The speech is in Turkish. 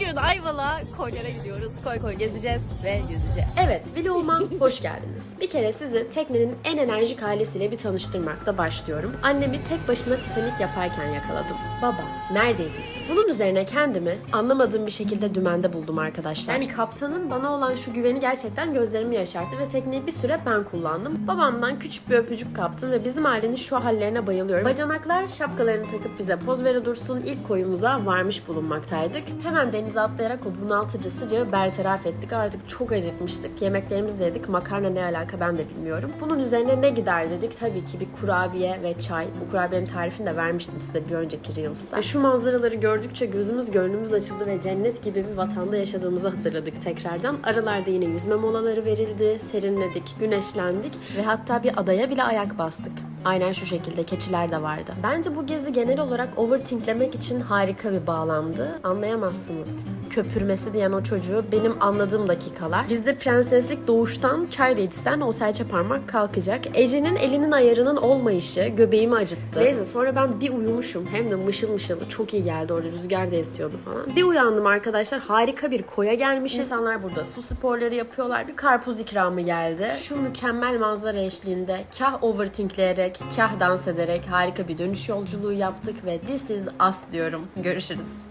Bugün Ayvalık'a koylere gidiyoruz. Koy koy gezeceğiz ve yüzeceğiz. Evet, vloguma hoş geldiniz. Bir kere sizi teknenin en enerjik ailesiyle bir tanıştırmakla başlıyorum. Annemi tek başına Titanic yaparken yakaladım. Baba, neredeydin? Bunun üzerine kendimi anlamadığım bir şekilde dümende buldum arkadaşlar. Yani kaptanın bana olan şu güveni gerçekten gözlerimi yaşarttı ve tekneyi bir süre ben kullandım. Babamdan küçük bir öpücük kaptım ve bizim ailenin şu hallerine bayılıyorum. Bacanaklar şapkalarını takıp bize poz vere dursun ilk koyumuza varmış bulunmaktaydık. Hemen denize atlayarak o bunaltıcı sıcağı bertaraf ettik. Artık çok acıkmıştık. Yemeklerimizi de yedik. Makarna ne alaka ben de bilmiyorum. Bunun üzerine ne gider dedik. Tabii ki bir kurabiye ve çay. Bu kurabiyenin tarifini de vermiştim size bir önceki Reels'ta. Ve şu manzaraları gördükçe gözümüz gönlümüz açıldı ve cennet gibi bir vatanda yaşadığımızı hatırladık tekrardan. Aralarda yine yüzme molaları verildi. Serinledik, güneşlendik ve hatta bir adaya bile ayak bastık. Aynen şu şekilde keçiler de vardı. Bence bu gezi genel olarak overthinklemek için harika bir bağlamdı. Anlayamazsınız. Köpürmesi diyen o çocuğu benim anladığım dakikalar. Bizde prenseslik doğuştan çay da içsen o serçe parmak kalkacak. Ece'nin elinin ayarının olmayışı göbeğimi acıttı. Neyse sonra ben bir uyumuşum. Hem de mışıl mışıl. Çok iyi geldi orada rüzgar da esiyordu falan. Bir uyandım arkadaşlar. Harika bir koya gelmişiz. İnsanlar burada su sporları yapıyorlar. Bir karpuz ikramı geldi. Şu mükemmel manzara eşliğinde kah overthinkleyerek, kah dans ederek harika bir dönüş yolculuğu yaptık ve this is us diyorum. Görüşürüz.